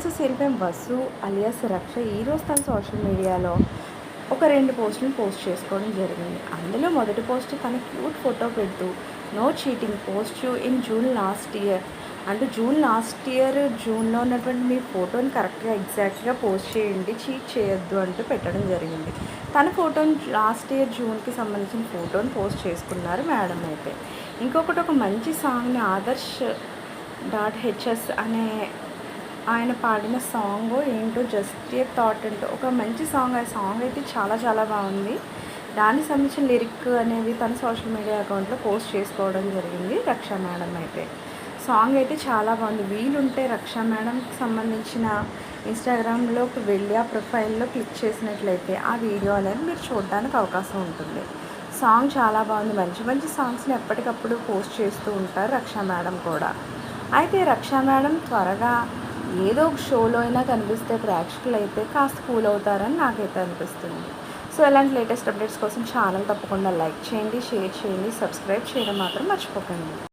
ఇప్పుడంతా మంచి వసు అలియాస్ రక్ష ఈరోజు తన సోషల్ మీడియాలో ఒక రెండు పోస్టులను పోస్ట్ చేసుకోవడం జరిగింది. అందులో మొదటి పోస్ట్ తన క్యూట్ ఫోటో పెడుతూ no cheating post in June last year అంటే జూన్ లాస్ట్ ఇయర్ జూన్లో ఉన్నటువంటి మీ ఫోటోని కరెక్ట్గా ఎగ్జాక్ట్గా పోస్ట్ చేయండి చీట్ చేయొద్దు అంటూ పెట్టడం జరిగింది. తన ఫోటోని లాస్ట్ ఇయర్ జూన్కి సంబంధించిన ఫోటోని పోస్ట్ చేసుకున్నారు మేడం అయితే. ఇంకొకటి ఒక మంచి సాంగ్ని ఆదర్శ్ డాట్ హెచ్ఎస్ అనే ఆయన పాడిన సాంగ్ ఏంటో జస్ట్ ఏ థాట్ అంటూ ఒక మంచి సాంగ్ ఆ సాంగ్ అయితే చాలా చాలా బాగుంది. దానికి సంబంధించిన లిరిక్ అనేది తన సోషల్ మీడియా అకౌంట్లో పోస్ట్ చేసుకోవడం జరిగింది రక్షా మేడం అయితే. సాంగ్ అయితే చాలా బాగుంది. వీలుంటే రక్షా మేడంకి సంబంధించిన ఇన్స్టాగ్రామ్లోకి వెళ్ళి ఆ ప్రొఫైల్లో క్లిక్ చేసినట్లయితే ఆ వీడియో అనేది మీరు చూడడానికి అవకాశం ఉంటుంది. సాంగ్ చాలా బాగుంది. మంచి మంచి సాంగ్స్ని ఎప్పటికప్పుడు పోస్ట్ చేస్తూ ఉంటారు రక్షా మేడం కూడా. అయితే రక్షా మేడం త్వరగా ఏదో ఒక షోలో అయినా కనిపిస్తే ప్రేక్షకులు అయితే కాస్త కూల్ అవుతారని నాకైతే అనిపిస్తుంది. సో ఇలాంటి లేటెస్ట్ అప్డేట్స్ కోసం ఛానల్ తప్పకుండా లైక్ చేయండి షేర్ చేయండి సబ్స్క్రైబ్ చేయడం మాత్రం మర్చిపోకండి.